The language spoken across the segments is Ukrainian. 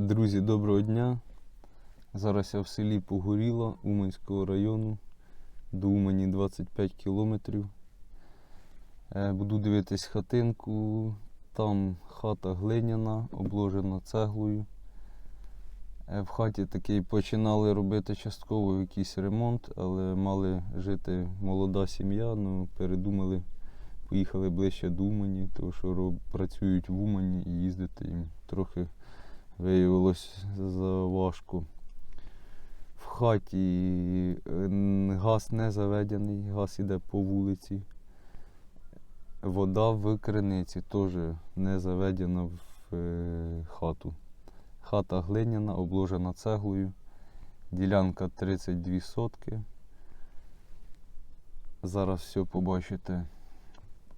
Друзі, доброго дня. Зараз я в селі Погоріло Уманського району. До Умані 25 кілометрів. Е, Буду дивитись хатинку. Там хата глиняна, обложена цеглою. Е, В хаті такий починали робити частково якийсь ремонт, але мали жити молода сім'я, ну передумали, поїхали ближче до Умані, тому що працюють в Умані і їздити їм трохи виявилось заважко. В хаті газ не заведений, газ іде по вулиці. Вода в криниці теж не заведена в е, хату. Хата глиняна, обложена цеглою. Ділянка 32 сотки. Зараз все побачите.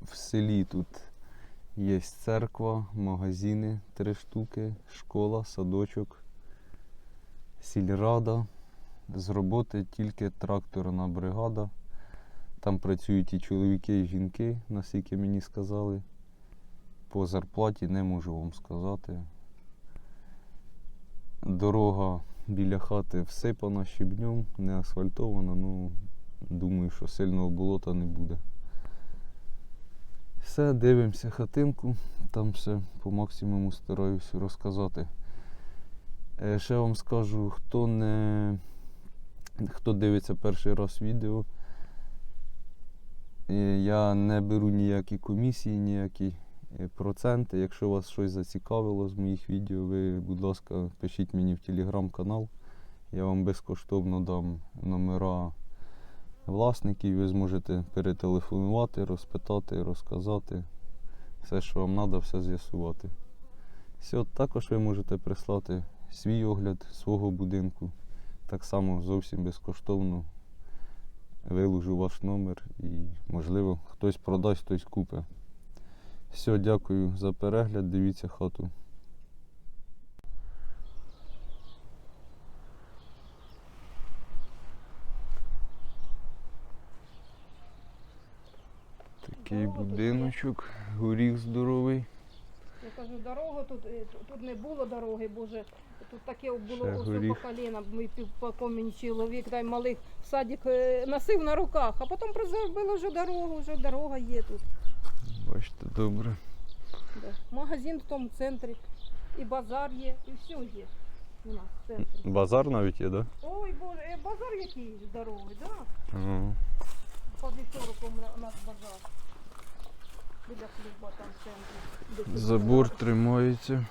В селі тут Є церква, магазини, три штуки, школа, садочок, сільрада. З роботи тільки тракторна бригада. Там працюють і чоловіки, і жінки, наскільки мені сказали. По зарплаті не можу вам сказати. Дорога біля хати всипана щебнем, не асфальтована, ну думаю, що сильного болота не буде. Все, дивимося хатинку, там все по максимуму стараюся розказати. Е, Ще вам скажу, хто не хто дивиться перший раз відео, е, я не беру ніякі комісії, ніякі е, проценти. Якщо вас щось зацікавило з моїх відео, ви, будь ласка, пишіть мені в телеграм-канал. Я вам безкоштовно дам номера власників, ви зможете перетелефонувати, розпитати, розказати. Все, що вам треба, все з'ясувати. Також ви можете прислати свій огляд свого будинку. Так само зовсім безкоштовно виложу ваш номер і, можливо, хтось продасть, хтось купить. Все, дякую за перегляд. Дивіться хату. Такий будиночок, горіх здоровий. Я кажу, дорога тут, е, тут не було дороги, боже. Тут таке було Ще ось по коліна. Ми мені чоловік дай малих в садик е, носив на руках, а потім зробили вже дорогу, вже дорога є тут. Бачите, добре. Да. Магазин в тому центрі, і базар є, і все є у нас в центрі. Базар навіть є, так? Ой, боже, е, базар який здоровий, да? Да? Ага. По 40 у нас базар. Біля клуба там в центрі. Де Забор тримається.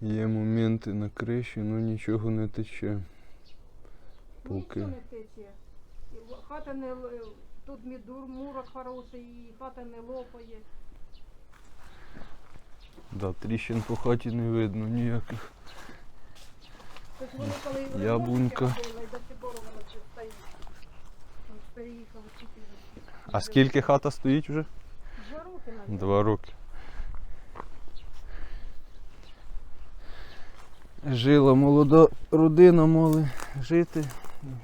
Є моменти на криші, але нічого не тече. Поки. Нічого не тече. Хата не тут мідур, мурок хороший, і хата не лопає. Да, тріщин по хаті не видно ніяких. Тобто вони коли Яблунька. ремонт робили, до пор воно ще стоїть. Там Переїхали тільки. А скільки хата стоїть вже? Два роки навіть. Два роки. Жила молода родина, мали жити,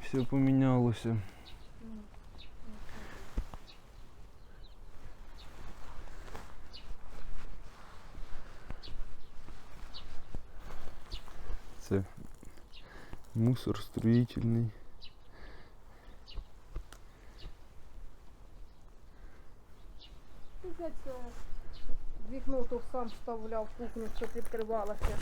все помінялося. Це мусор строїтельний. Е, Вікно то сам вставляв, кухню, щоб відкривалося.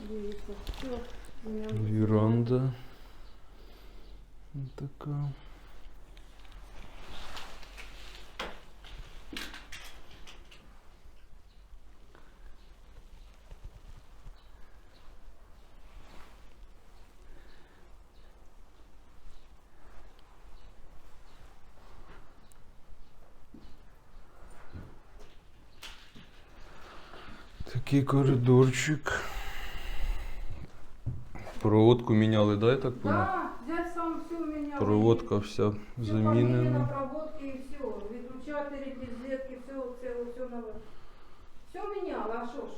Дивіться, все. Віранда. Така. Такий коридорчик. Проводку міняли, да, я так понял? Да, взять сам все міняв. Проводка вся замінена. проводки і все. Відключателі, підзетки, все, все, все нове. Все міняли, а що ж?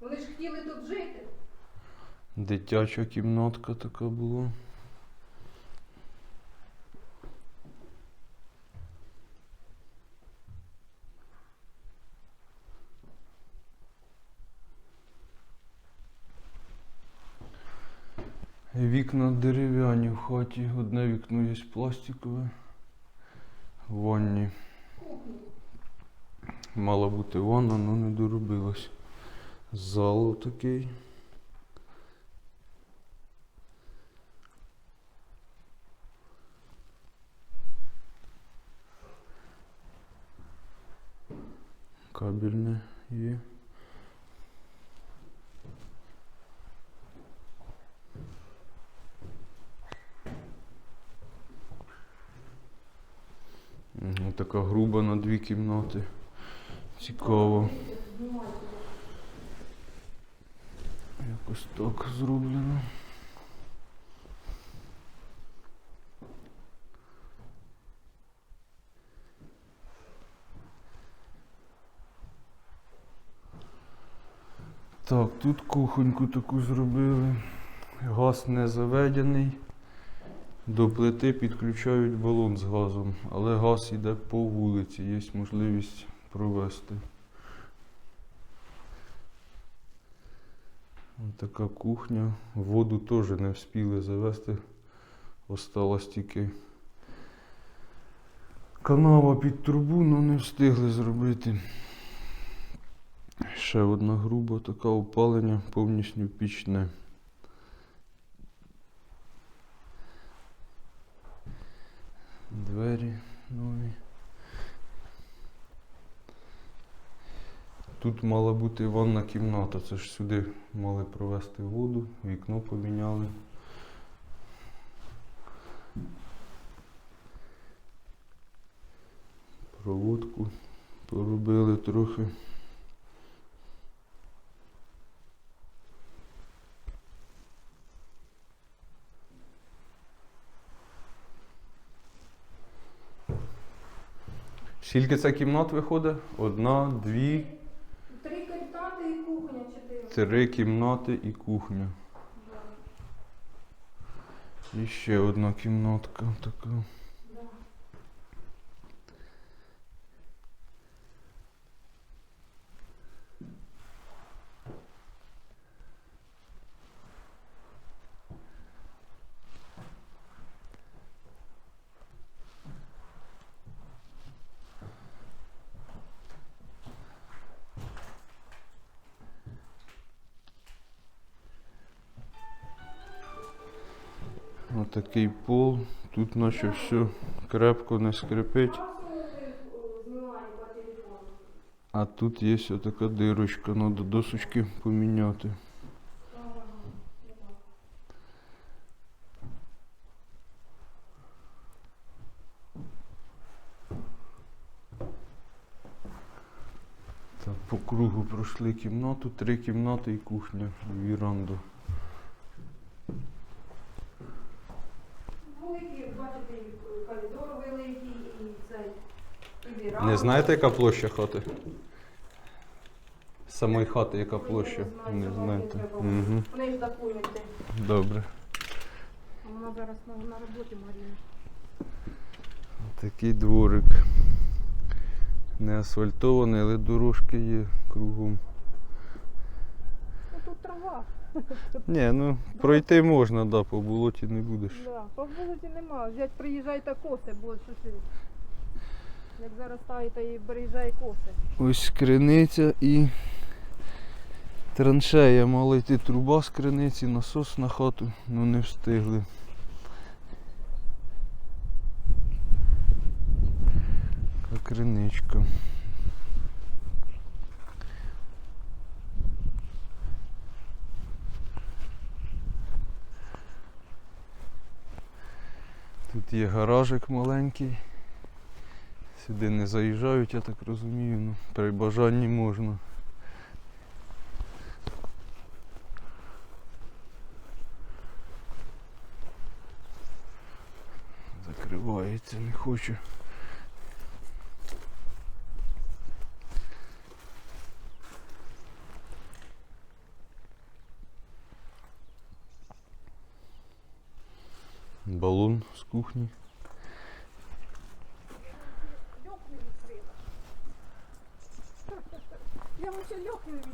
Вони ж хотіли тут жити. Дитяча кімнатка така була. Вікна дерев'яні в хаті. Одне вікно є пластикове. В ванні. Мала бути ванна, але не доробилась. Зал такий. Кабельне є. Мгм, Така груба на дві кімнати. Цікаво. Якось так зроблено. Так, тут кухоньку таку зробили. Газ не заведений. До плити підключають балон з газом, але газ йде по вулиці, є можливість провести. Ось така кухня. Воду теж не встигли завести. Осталась тільки канава під трубу, але не встигли зробити. Ще одна груба така опалення повністю пічне. Двері нові. Тут мала бути ванна кімната, це ж сюди мали провести воду, вікно поміняли. Проводку поробили трохи. Скільки це кімнат виходить? Одна, дві, Три кімнати і кухня чотири. три кімнати і кухня. І ще одна кімнатка така. Отакий пол. Тут наче все крепко не скрипить. А тут є отака дирочка, треба досочки поміняти. По кругу пройшли кімнату, три кімнати і кухня, віранду. Великий, бачите, і коридор великий, і цей. І віранда. Не знаєте, яка площа хати? Самої хати, яка площа? Не знаєте. Угу. Неї документи. Добре. Вона зараз на, на роботі, Марія. Такий дворик. Не асфальтований, але дорожки є кругом. Ну тут трава. Ні, ну пройти можна, да, по болоті не будеш. Да, по вулиці нема. Взять приїжджай та коси, бо що ти. Як зараз ставите і приїжджай коси. Ось криниця і траншея. Мала йти труба з криниці, насос на хату, ну не встигли. Криничка. Тут є гаражик маленький. Сюди не заїжджають, я так розумію, ну при бажанні можна. Закривається, не хочу. Балон з кухні.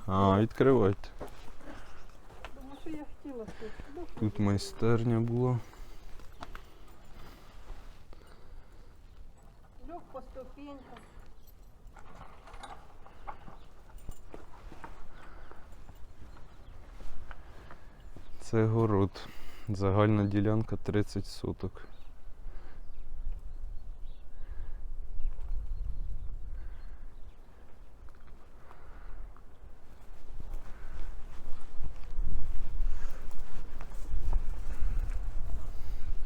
А, відкривайте. Тому що я хотіла тут. Тут майстерня була. Льох по ступенькам. Це город. Загальна ділянка 30 соток.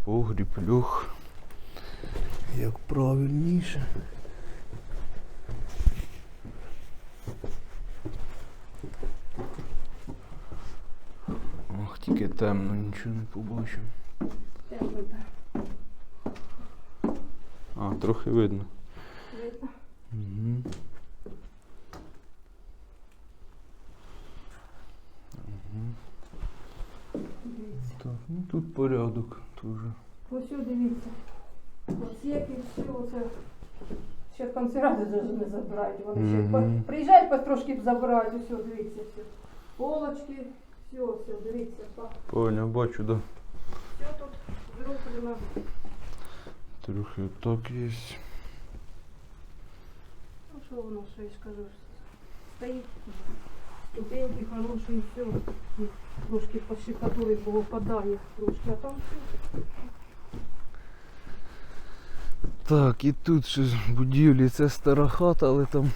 Погріб, льох. Як правильніше. Ох, тільки темно, нічого не побачив. Темно. А, трохи видно. Видно. Угу. Дивіться. Так, ну тут порядок теж. Ось дивіться. Оцеки, все оце. Ще консервати даже не забирають. Вони ще Мгм. по- приїжджають потрошки забирають, усе, дивіться, все. Полочки, все, все, дивіться. па. Поняв, бачу, да. Все тут зроблено. Трохи так є. Ну що воно, що я ж кажу, стоїть. Ступеньки хорошие, все. И трошки по бо падає трошки, а там все. Так, і тут ще будівлі це стара хата, але там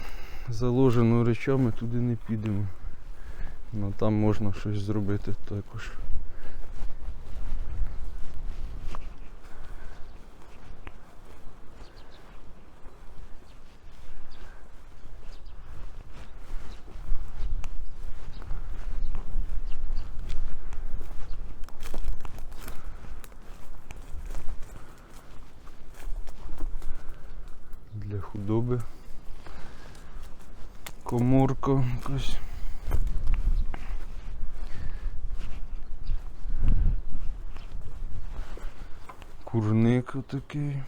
заложено речами, туди не підемо. Ну там можна щось зробити також. Для худоби. Коморка якась. Курник отакий.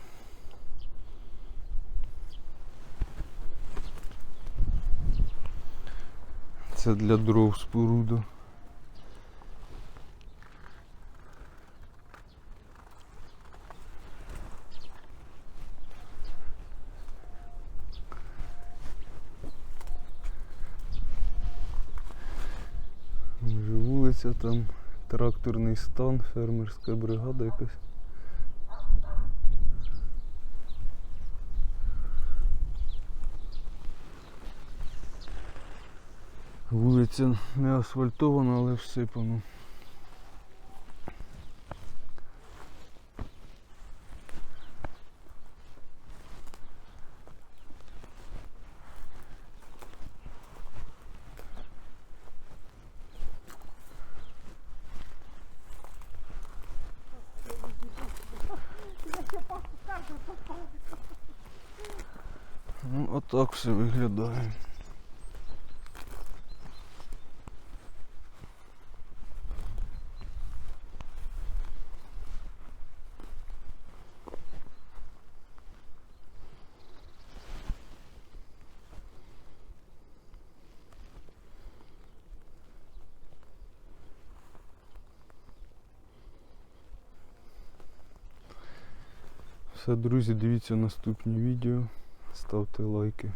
Це для дров споруда. Вже вулиця там, тракторний стан, фермерська бригада якась. Вулиця не асфальтована, але всипана. Отак все виглядає. Все, друзі, дивіться наступні відео, ставте лайки.